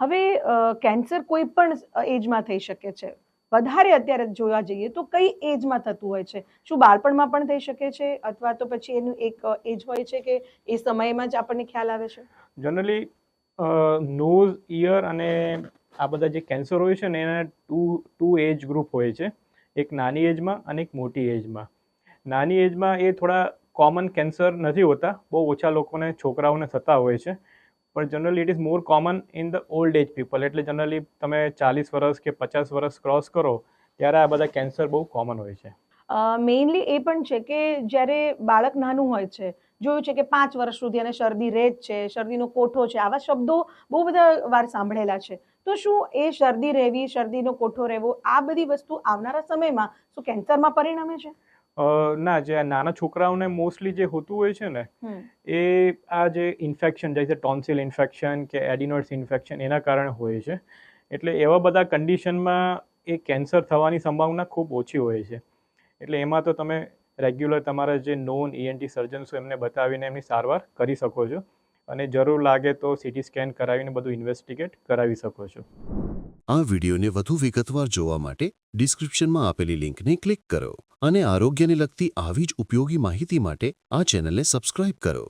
હવે કેન્સર કોઈ પણ એજમાં થઈ શકે છે. વધારે અત્યારે જોવા જઈએ તો કઈ એજમાં થતું હોય છે? શું બાળપણમાં પણ થઈ શકે છે? અથવા તો પછી એનું એક એજ હોય છે કે એ સમયમાં જ આપણને ખ્યાલ આવે છે? જનરલી નોઝ ઇયર અને આ બધા જે કેન્સર હોય છે ને, એના ટુ ટુ એજ ગ્રુપ હોય છે. એક નાની એજમાં અને એક મોટી એજમાં નાની એજમાં એ થોડા કોમન કેન્સર નથી હોતા. બહુ ઓછા લોકોને, છોકરાઓને થતા હોય છે. પણ generally it is more common in the old age people એટલે જનરલી તમે ચાલીસ વર્ષ કે પચાસ વર્ષ ક્રોસ કરો, ત્યારે આ બધા કેન્સર બહુ કોમન હોય છે. મેઇનલી એ પણ છે કે જ્યારે બાળક નાનું હોય છે, જોયું છે કે પાંચ વર્ષ સુધી અને શરદી રેજ છે, શરદીનો કોઠો છે, આવા શબ્દો બહુ બધા વાર સાંભળેલા છે. તો શું એ શરદી રહેવી, શરદીનો કોઠો રહેવો, આ બધી વસ્તુ આવનારા સમયમાં શું કેન્સરમાં પરિણમે છે? ના જે આ નાના છોકરાઓને મોસ્ટલી જે હોતું હોય છે ને એ આ જે ઇન્ફેક્શન જાય છે ટોન્સિલ ઇન્ફેક્શન કે એડિનોઇડ્સ ઇન્ફેક્શન એના કારણે હોય છે. એટલે એવા બધા કન્ડિશનમાં એ કેન્સર થવાની સંભાવના ખૂબ ઓછી હોય છે. એટલે એમાં તો તમે રેગ્યુલર તમારા જે નોન ઈએનટી સર્જન્સ હોય એમને બતાવીને એમની સારવાર કરી શકો છો. અને જરૂર લાગે તો સીટી સ્કેન કરાવીને બધું ઇન્વેસ્ટિગેટ કરાવી શકો છો. આ વિડિયોને વધુ વિગતવાર જોવા માટે ડિસ્ક્રિપ્શનમાં આપેલી લિંકને ક્લિક કરો અને આરોગ્યને લગતી આવી જ ઉપયોગી માહિતી માટે આ ચેનલને સબસ્ક્રાઇબ કરો.